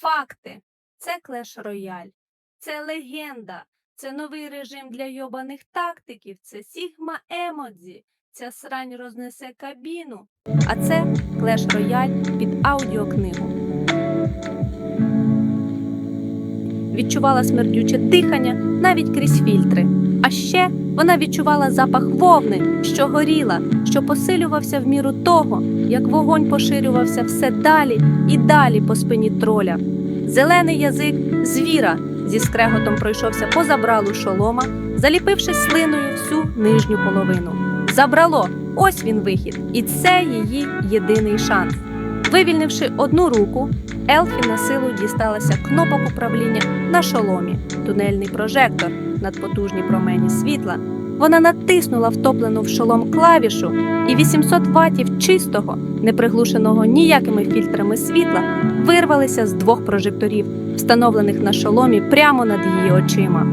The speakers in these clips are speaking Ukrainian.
Факти. Це Клеш Рояль. Це легенда. Це новий режим для йобаних тактиків. Це Сігма Емодзі. Ця срань рознесе кабіну. А це Клеш Рояль під аудіокнигу. Відчувала смердюче дихання навіть крізь фільтри. А ще вона відчувала запах вовни, що горіла, що посилювався в міру того, як вогонь поширювався все далі і далі по спині троля. Зелений язик звіра зі скреготом пройшовся по забралу шолома, заліпивши слиною всю нижню половину. Забрало, ось він вихід, і це її єдиний шанс. Вивільнивши одну руку, Елфі на силу дісталася кнопок управління на шоломі, тунельний прожектор, надпотужні промені світла. Вона натиснула втоплену в шолом клавішу, і 800 ватів чистого, не приглушеного ніякими фільтрами світла, вирвалися з двох прожекторів, встановлених на шоломі прямо над її очима.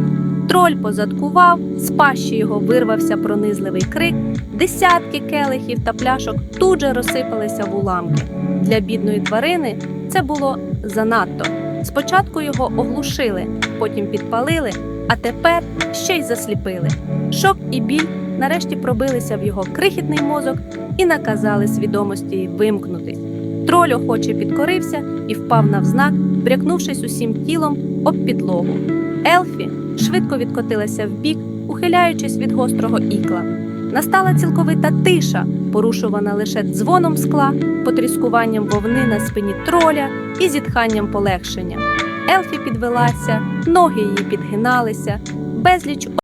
Троль позадкував, з пащі його вирвався пронизливий крик, десятки келихів та пляшок тут же розсипалися в уламки. Для бідної тварини це було занадто. Спочатку його оглушили, потім підпалили, а тепер ще й засліпили. Шок і біль нарешті пробилися в його крихітний мозок і наказали свідомості вимкнутись. Троль охоче підкорився і впав навзнак, брякнувшись усім тілом об підлогу. Елфі швидко відкотилася вбік, ухиляючись від гострого ікла. Настала цілковита тиша, порушувана лише дзвоном скла, потріскуванням вовни на спині троля і зітханням полегшення. Елфі підвелася, ноги її підгиналися, безліч